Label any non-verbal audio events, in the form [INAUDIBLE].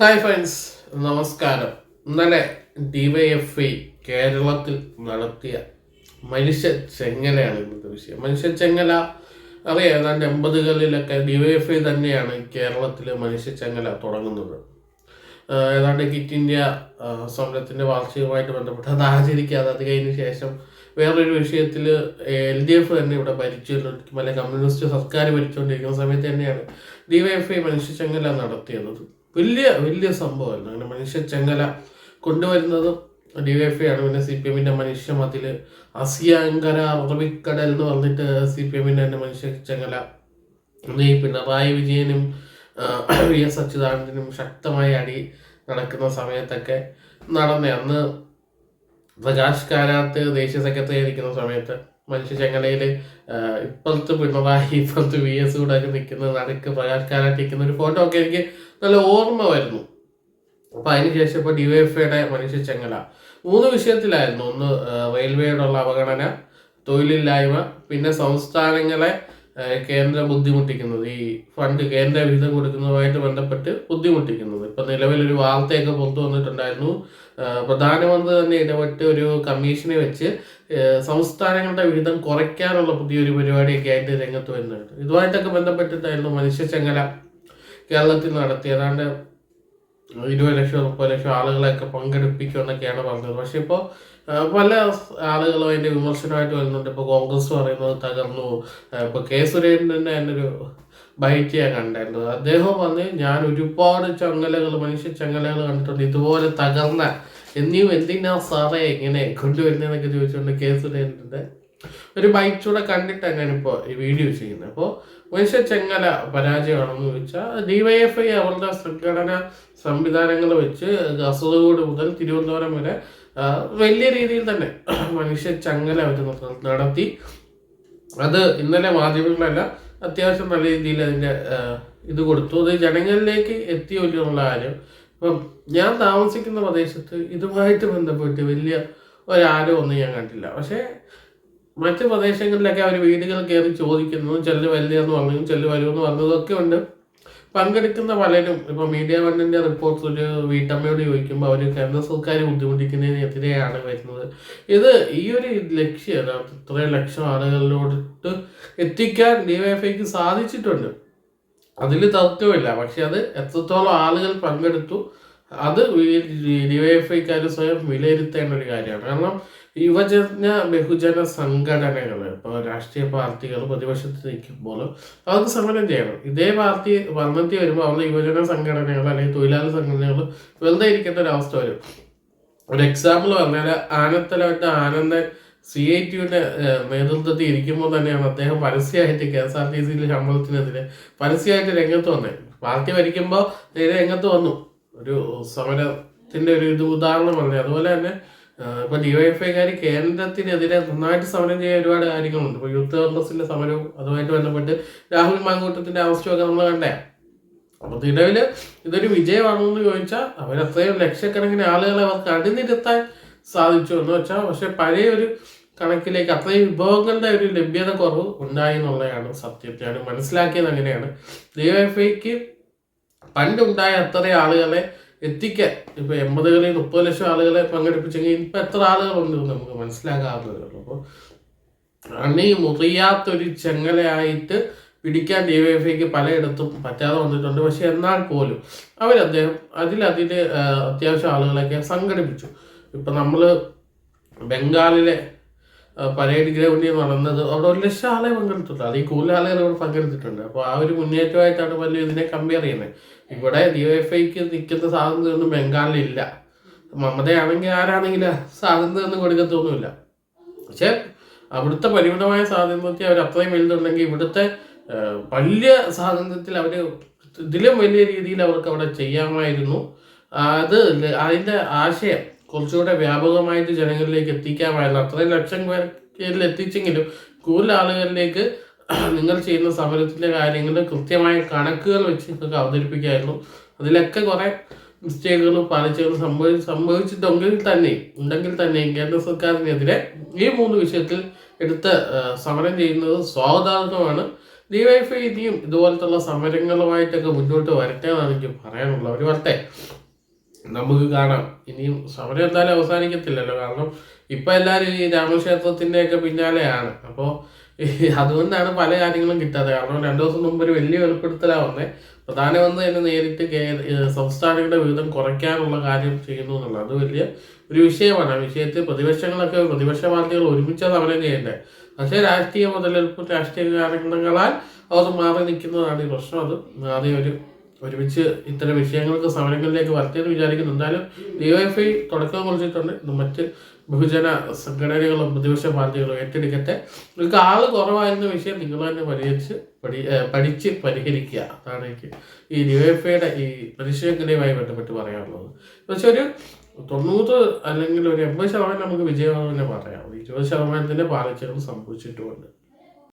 Hi friends നമസ്കാരം. ഇന്നലെ D Y F I കേരളത്തിൽ നടത്തിയ മനുഷ്യ ചെങ്ങലയാണ് ഇന്നത്തെ വിഷയം. മനുഷ്യ ചെങ്ങല അറിയാം ഏതാണ്ട് എൺപതുകളിലൊക്കെ ഡി വൈ എഫ് ഐ തന്നെയാണ് കേരളത്തിൽ മനുഷ്യ ചെങ്ങല തുടങ്ങുന്നത്. ഏതാണ്ട് കിറ്റ് ഇന്ത്യ സമരത്തിന്റെ വാർഷികമായിട്ട് ബന്ധപ്പെട്ട് അത് ആചരിക്കാതെ അത് കഴിഞ്ഞ ശേഷം വേറൊരു വിഷയത്തിൽ എൽ ഡി എഫ് തന്നെ ഇവിടെ ഭരിച്ചുകൊണ്ടിരിക്കും അല്ലെങ്കിൽ കമ്മ്യൂണിസ്റ്റ് സർക്കാർ ഭരിച്ചുകൊണ്ടിരിക്കുന്ന സമയത്ത് തന്നെയാണ് ഡി വൈ എഫ് ഐ മനുഷ്യ ചെങ്ങല നടത്തിയത് വലിയ വലിയ സംഭവമായിരുന്നു. അങ്ങനെ മനുഷ്യ ചെങ്ങല കൊണ്ടുവരുന്നതും ഡി ഡിവൈഎഫ്ഐ ആണ്. പിന്നെ സി പി എമ്മിന്റെ മനുഷ്യ മതിൽ അസിയാങ്കര അറബിക്കടൽ എന്ന് പറഞ്ഞിട്ട് സി പി എമ്മിന്റെ തന്നെ മനുഷ്യ ചെങ്ങല. നീ പിണറായി വിജയനും വി എസ് അച്യുതാനന്ദനും ശക്തമായ അടി നടക്കുന്ന സമയത്തൊക്കെ നടന്നേ. അന്ന് പ്രകാശ് കാരാത്ത് ദേശീയ സെക്രട്ടറി ആയിരിക്കുന്ന സമയത്ത് മനുഷ്യ ചെങ്ങലയിൽ ഇപ്പുറത്ത് പിണറായി ഇപ്പുറത്ത് വി എസ് കൂടെ ഒക്കെ നിൽക്കുന്ന നടുക്ക് പകർക്കാനായിട്ട് നിൽക്കുന്ന ഒരു ഫോട്ടോ ഒക്കെ എനിക്ക് നല്ല ഓർമ്മ വരുന്നു. അപ്പൊ അതിനുശേഷം ഇപ്പൊ ഡിവൈഎഫ്ഐയുടെ മനുഷ്യ ചെങ്ങല മൂന്ന് വിഷയത്തിലായിരുന്നു. ഒന്ന് റെയിൽവേയുടെ റെയിൽവേയോടുള്ള അവഗണന തൊഴിലില്ലായ്മ പിന്നെ സംസ്ഥാനങ്ങളെ കേന്ദ്രം ബുദ്ധിമുട്ടിക്കുന്നത്. ഈ ഫണ്ട് കേന്ദ്ര വിഹിതം കൊടുക്കുന്നതുമായിട്ട് ബന്ധപ്പെട്ട് ബുദ്ധിമുട്ടിക്കുന്നത്. ഇപ്പൊ നിലവിലൊരു വാർത്തയൊക്കെ പുറത്തു വന്നിട്ടുണ്ടായിരുന്നു. പ്രധാനമന്ത്രി തന്നെ ഇടപെട്ട് ഒരു കമ്മീഷനെ വെച്ച് സംസ്ഥാനങ്ങളുടെ വിഹിതം കുറയ്ക്കാനുള്ള പുതിയൊരു പരിപാടിയൊക്കെ ആയിട്ട് രംഗത്ത് വരുന്നുണ്ട്. ഇതുമായിട്ടൊക്കെ ബന്ധപ്പെട്ടിട്ടായിരുന്നു മനുഷ്യ ചെങ്ങല കേരളത്തിൽ നടത്തി ഏതാണ്ട് ഇരുപത് ലക്ഷം മുപ്പത് ലക്ഷം ആളുകളെയൊക്കെ പങ്കെടുപ്പിക്കുമെന്നൊക്കെയാണ് പറഞ്ഞത്. പക്ഷെ ഇപ്പോൾ പല ആളുകളും അതിന്റെ വിമർശനമായിട്ട് വരുന്നുണ്ട്. ഇപ്പോൾ കോൺഗ്രസ് പറയുന്നത് തകർന്നു. ഇപ്പോൾ കെ സുരേന്ദ്രൻ തന്നെ ഒരു ബൈറ്റ് ഞാൻ കണ്ടായിരുന്നു അദ്ദേഹം വന്ന് ഞാൻ ഒരുപാട് ചങ്ങലകൾ മനുഷ്യ ചങ്ങലകൾ കണ്ടിട്ടുണ്ട്. ഇതുപോലെ തകർന്ന എന്നിയും എന്തിനാ സാറേ ഇങ്ങനെ കൊണ്ടുവരുന്നതെന്നൊക്കെ ചോദിച്ചുകൊണ്ട് കെ സുരേന്ദ്രന്റെ ഒരു ബൈക്ക് കൂടെ കണ്ടിട്ടാണ് ഞാനിപ്പോൾ ഈ വീഡിയോ ചെയ്യുന്നത്. അപ്പോൾ മനുഷ്യ ചെങ്ങല പരാജയമാണെന്ന് ചോദിച്ചാൽ ഡിവൈഎഫ്ഐ അവരുടെ സംഘടന സംവിധാനങ്ങൾ വെച്ച് കാസർഗോഡ് മുതൽ തിരുവനന്തപുരം വരെ വലിയ രീതിയിൽ തന്നെ [CLEARS THROAT] മനുഷ്യ ചങ്ങല അവർ നടത്തി. അത് ഇന്നലെ മാധ്യമങ്ങളല്ല അത്യാവശ്യം നല്ല രീതിയിൽ അതിന്റെ ഇത് കൊടുത്തു. അത് ജനങ്ങളിലേക്ക് എത്തിയോ എന്നുള്ള കാര്യം. ഇപ്പം ഞാൻ താമസിക്കുന്ന പ്രദേശത്ത് ഇതുമായിട്ട് ബന്ധപ്പെട്ട് വലിയ ഒരാരോ ഒന്നും ഞാൻ കണ്ടില്ല. പക്ഷേ മറ്റ് പ്രദേശങ്ങളിലൊക്കെ അവർ വീടുകൾ കയറി ചോദിക്കുന്നു ചെല്ല് വലിയെന്ന് പറഞ്ഞു ചെല്ല് വരുമെന്ന് പറഞ്ഞതൊക്കെ ഉണ്ട്. പങ്കെടുക്കുന്ന പലരും ഇപ്പൊ മീഡിയ വണ്ണിന്റെ റിപ്പോർട്ട്സ് ഒരു വീട്ടമ്മയോട് ചോദിക്കുമ്പോൾ അവർ കേന്ദ്ര സർക്കാർ ബുദ്ധിമുട്ടിക്കുന്നതിനെതിരെയാണ് വരുന്നത്. ഇത് ഈ ഒരു ലക്ഷ്യം ഇത്രയും ലക്ഷം ആളുകളിലോട്ട് എത്തിക്കാൻ ഡിവൈഎഫ്ഐക്ക് സാധിച്ചിട്ടുണ്ട്. അതിൽ തർക്കമില്ല പക്ഷെ അത് എത്രത്തോളം ആളുകൾ പങ്കെടുത്തു അത് ഡിവൈഎഫ്ഐക്കാർ സ്വയം വിലയിരുത്തേണ്ട ഒരു കാര്യമാണ്. കാരണം യുവജന ബഹുജന സംഘടനകൾ ഇപ്പോൾ രാഷ്ട്രീയ പാർട്ടികൾ പ്രതിപക്ഷത്ത് നിൽക്കുമ്പോൾ അവർക്ക് സമരം ചെയ്യണം. ഇതേ പാർട്ടി ഭരണത്തിൽ വരുമ്പോൾ അവരുടെ യുവജന സംഘടനകൾ അല്ലെങ്കിൽ തൊഴിലാളി സംഘടനകൾ വെറുതെ ഇരിക്കേണ്ട ഒരു അവസ്ഥ വരും. ഒരു എക്സാമ്പിൾ പറഞ്ഞാൽ ആനത്തലവട്ട ആനന്ദൻ സി ഐ ടിയുടെ നേതൃത്വത്തിൽ ഇരിക്കുമ്പോൾ തന്നെയാണ് അദ്ദേഹം പരസ്യമായിട്ട് കെ എസ് ആർ ടി സിയിലെ ശമ്പളത്തിനെതിരെ പരസ്യമായിട്ട് രംഗത്ത് വന്നത് പാർട്ടി ഭരിക്കുമ്പോൾ രംഗത്ത് വന്നു. ഒരു സമരത്തിന്റെ ഒരു ഇത് ഉദാഹരണം പറഞ്ഞു. അതുപോലെ തന്നെ ആഹ് ഇപ്പൊ ഡിവൈഎഫ്ഐക്കാർ കേന്ദ്രത്തിനെതിരെ നന്നായിട്ട് സമരം ചെയ്യാൻ ഒരുപാട് കാര്യങ്ങളുണ്ട്. ഇപ്പൊ യൂത്ത് കോൺഗ്രസിന്റെ സമരവും അതുമായിട്ട് ബന്ധപ്പെട്ട് രാഹുൽ മാങ്കൂട്ടത്തിന്റെ അവസ്ഥയൊക്കെ നമ്മൾ കണ്ടേ. അപ്പൊ നിലവിൽ ഇതൊരു വിജയമാണോ എന്ന് ചോദിച്ചാൽ അവരത്രയും ലക്ഷക്കണക്കിന് ആളുകളെ അവർക്ക് അടിനിരത്താൻ സാധിച്ചു എന്ന് വെച്ചാൽ പക്ഷെ പഴയ ഒരു കണക്കിലേക്ക് അത്രയും വിഭവങ്ങളുടെ ഒരു ലഭ്യത കുറവ് ഉണ്ടായി എന്നുള്ളതാണ് സത്യം. ഞാൻ മനസ്സിലാക്കിയത് അങ്ങനെയാണ്. ഡിവൈഎഫ്ഐക്ക് പണ്ടുണ്ടായ അത്രയും ആളുകളെ എത്തിക്കാൻ. ഇപ്പൊ എൺപതുകളിൽ മുപ്പത് ലക്ഷം ആളുകളെ പങ്കെടുപ്പിച്ചെങ്കിൽ ഇപ്പൊ എത്ര ആളുകളുണ്ട് നമുക്ക് മനസ്സിലാക്കാവുന്നതേ ഉള്ളൂ. അപ്പോൾ അണി മുറിയാത്തൊരു ചെങ്ങലയായിട്ട് പിടിക്കാൻ ഡി വൈ എഫ്ഐക്ക് പലയിടത്തും പറ്റാതെ വന്നിട്ടുണ്ട്. പക്ഷെ എന്നാൽ പോലും അവരദ്ദേഹം അതിലതിൽ അത്യാവശ്യം ആളുകളെയൊക്കെ സംഘടിപ്പിച്ചു. ഇപ്പൊ നമ്മൾ ബംഗാളിലെ പരേഡ് ഗ്രൗണ്ടിൽ നടന്നത് അവിടെ ഒരു ലക്ഷം ആളെ പങ്കെടുത്തിട്ടുണ്ട്. അതിൽ കൂടുതൽ ആളുകൾ അവിടെ പങ്കെടുത്തിട്ടുണ്ട്. അപ്പോൾ ആ ഒരു മുന്നേറ്റമായിട്ടാണ് വലിയ ഇതിനെ കമ്പയർ ചെയ്യുന്നത്. ഇവിടെ ഡിവൈഎഫ്ഐക്ക് നിൽക്കുന്ന സ്വാതന്ത്ര്യമൊന്നും ബംഗാളിലില്ല. മമതയാണെങ്കിൽ ആരാണെങ്കിലും സ്വാതന്ത്ര്യമൊന്നും കൊടുക്കത്തൊന്നുമില്ല. പക്ഷെ അവിടുത്തെ പരിമിതമായ സ്വാതന്ത്ര്യത്തെ അവർ അത്രയും വലുതുണ്ടെങ്കിൽ ഇവിടുത്തെ വലിയ സ്വാതന്ത്ര്യത്തിൽ അവർ ഇതിലും വലിയ രീതിയിൽ അവർക്ക് അവിടെ ചെയ്യാമായിരുന്നു. അത് അതിന്റെ ആശയം കുറച്ചുകൂടെ വ്യാപകമായിട്ട് ജനങ്ങളിലേക്ക് എത്തിക്കാമായിരുന്നു. അത്രയും ലക്ഷം പേരിൽ എത്തിച്ചെങ്കിലും കൂടുതൽ ആളുകളിലേക്ക് നിങ്ങൾ ചെയ്യുന്ന സമരത്തിലെ കാര്യങ്ങൾ കൃത്യമായ കണക്കുകൾ വെച്ച് നിങ്ങൾക്ക് അവതരിപ്പിക്കായിരുന്നു. അതിലൊക്കെ കുറേ മിസ്റ്റേക്കുകളും പാലിച്ചുകളും സംഭവി സംഭവിച്ചിട്ടുണ്ടെങ്കിൽ തന്നെ ഉണ്ടെങ്കിൽ തന്നെ കേന്ദ്ര സർക്കാരിനെതിരെ ഈ മൂന്ന് വിഷയത്തിൽ എടുത്ത് സമരം ചെയ്യുന്നത് സ്വാഗതാർഹമാണ്. ഡിവൈഫ് ഇനിയും ഇതുപോലത്തുള്ള സമരങ്ങളുമായിട്ടൊക്കെ മുന്നോട്ട് വരട്ടെ എന്നാണ് എനിക്ക് പറയാനുള്ളത്. അവർ വരട്ടെ നമുക്ക് കാണാം. ഇനിയും സമരം എന്തായാലും അവസാനിക്കത്തില്ലല്ലോ. കാരണം ഇപ്പം എല്ലാവരും ഈ രാമക്ഷേത്രത്തിന്റെയൊക്കെ പിന്നാലെയാണ്. അപ്പോൾ അതുകൊണ്ടാണ് പല കാര്യങ്ങളും കിട്ടാതെ കാരണം രണ്ടു ദിവസം മുമ്പ് ഒരു വലിയ വെളിപ്പെടുത്തലാണ് വന്നേ. പ്രധാനമന്ത്രി തന്നെ നേരിട്ട് സംസ്ഥാനങ്ങളുടെ വിഹിതം കുറയ്ക്കാനുള്ള കാര്യം ചെയ്യുന്നു എന്നുള്ളത്. അത് വലിയ ഒരു വിഷയമാണ്. ആ വിഷയത്തിൽ പ്രതിപക്ഷങ്ങളൊക്കെ പ്രതിപക്ഷ പാർട്ടികൾ ഒരുമിച്ച് സമരം ചെയ്യേണ്ടത്. പക്ഷേ രാഷ്ട്രീയ മുതലെടുപ്പ് രാഷ്ട്രീയ കാരണങ്ങളാൽ അവർ മാറി നിൽക്കുന്നതാണ് ഈ പ്രശ്നം. അത് ആദ്യം ഒരു ഒരുമിച്ച് ഇത്തരം വിഷയങ്ങൾക്ക് സമരങ്ങളിലേക്ക് വരട്ടെന്ന് വിചാരിക്കുന്നു. എന്തായാലും ഡിവൈഎഫ്ഐ തുടക്കം കുറിച്ചിട്ടുണ്ട്. മറ്റ് ബഹുജന സംഘടനകളും പ്രതിപക്ഷ പാർട്ടികളും ഏറ്റെടുക്കട്ടെ. നിങ്ങൾക്ക് ആൾ കുറവായിരുന്ന വിഷയം നിങ്ങൾ തന്നെ പരിഹരിച്ച് പഠി പഠിച്ച് പരിഹരിക്കുക. അതാണ് എനിക്ക് ഈ ഡിവൈഎഫ്ഐയുടെ ഈ പരിശീലനയുമായി ബന്ധപ്പെട്ട് പറയാനുള്ളത്. പക്ഷെ ഒരു തൊണ്ണൂറ് അല്ലെങ്കിൽ ഒരു എൺപത് ശതമാനം നമുക്ക് വിജയമാണെന്ന് തന്നെ പറയാം. ഇരുപത് ശതമാനത്തിന്റെ പാളിച്ചകൾ സംഭവിച്ചിട്ടുമുണ്ട്.